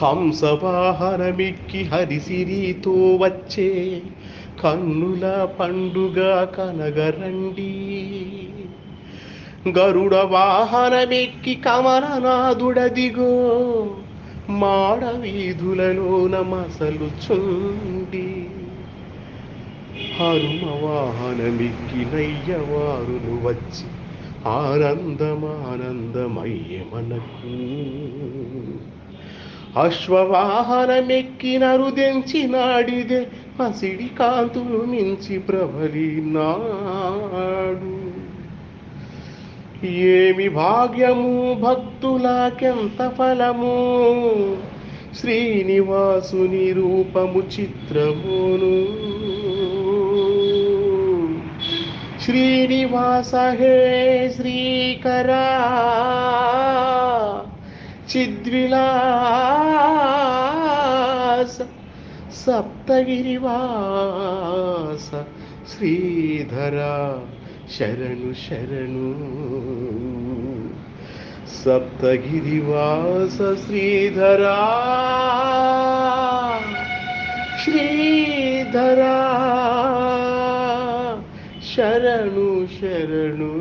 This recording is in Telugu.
హంసవాహనమిక్కి హరిసిరితో వచ్చే కన్నుల పండుగ కనగరండి. గరుడ వాహనమెక్కి కమలనాదుడదిగో మాడవీధులలో నమసలు మసలుచుండి హనుమ వాహనమిక్కి నయ్యవారులు వచ్చి ఆనందమానందమయ్య మనకు అశ్వవాహనమెక్కిన రుదెంచి నాడిదే పసిడి కాంతులు మించి ప్రబలినాడు. ఏమి భాగ్యము భక్తులకెంత ఫలము? శ్రీనివాసుని రూపము చిత్రమును. శ్రీనివాస హే శ్రీకరా ಚಿದ್ವಿಲಾಸ ಸಪ್ತಗಿರಿವಾಸ ಶ್ರೀಧರ ಶರಣು ಶರಣು. ಸಪ್ತಗಿರಿವಾಸ ಶ್ರೀಧರ ಶ್ರೀಧರ ಶರಣು ಶರಣು.